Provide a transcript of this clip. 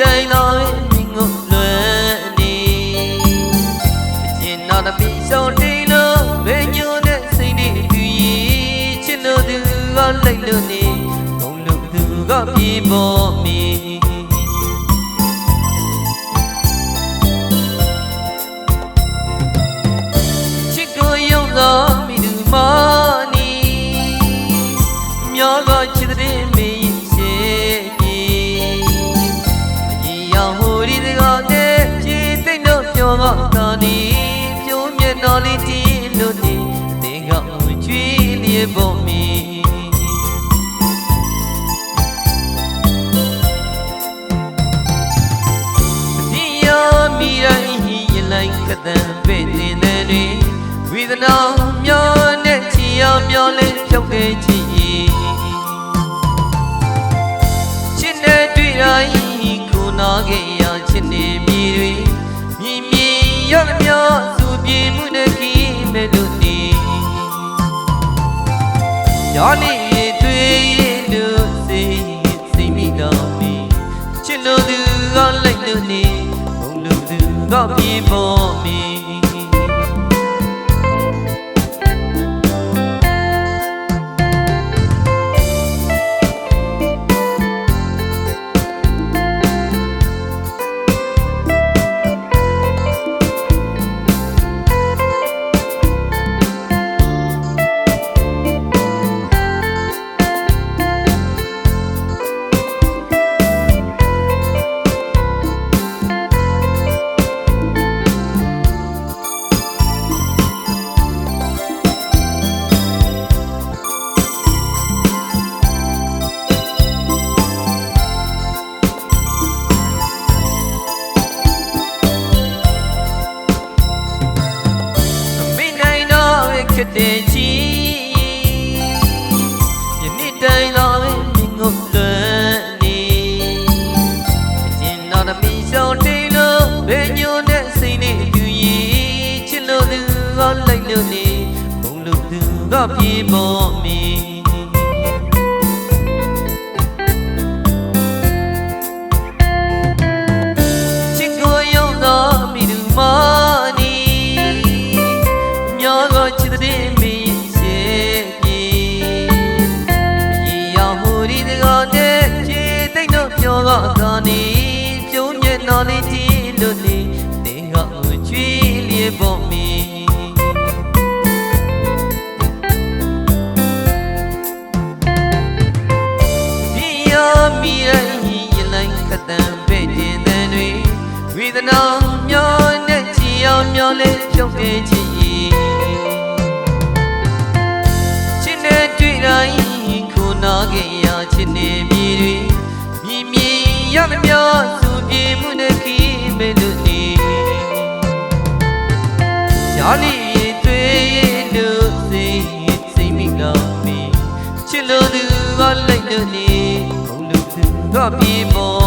တိုင်းလာမင်းကိုလွယ်နေအကျဉ်းနာသမီးဆောင်တေးလို့ဘယ်ညိုတဲ့စိတ်တွေတူရင်ချစ်လို့သူကလိုက်လို့နေဘုံလို့သူကပြေပေါ်မီချစ်ကိုယုံသောမိသူမနီမျောက မျက်နှာလေးတီးလို့နေတင်ကကြွေးလျက်ပေါ်မီဒီယောမိရိုင်းရလိုက်ကတန်ပဲ့တင်တဲ့တွေဝေဒနာမျောနဲ့ချီအောင်မျောလေးဖြုတ်ခဲ့ချီချစ်နဲ့တွေ့တိုင်းခုနာခဲ့ရချစ်နေပြီတွေမြည်မြည်ရသမျှသူ ပြေမှုနဲ့ခီးမဲ့လို့နေရောလေးတွေ့ လိုက်လို့နေဘုံလို့သူကပြေပေါ်မီချစ်ကိုယုံသောမိသူမနီမျောကိုချစ်တဲ့မင်းရှိပြီအကြီးရောင်ဟိုဒီတကောတဲ့ခြေသိမ့်တော့မျောကသာနေပြုံးမျက်နှာလေးတီးလို့နေတင်ကကြွေးလျက်ပေါ်မီ ဝေဒနာမျောနဲ့ချီအောင်မျောလေးဖြုတ်ခဲ့ချင်ချစ်နဲ့တွေ့တိုင်းခုနာခဲ့ရချစ်နေပြီတွေမြည်မြည်ရသမျှသူပြေမှုနဲ့ခီးမဲ့လို့နေရှားလေးတွေ့လို့စိတ်စိတ်မိတော့မီချစ်လို့သူကလိုက်လို့နေဘုံလို့သူကပြေပေါ်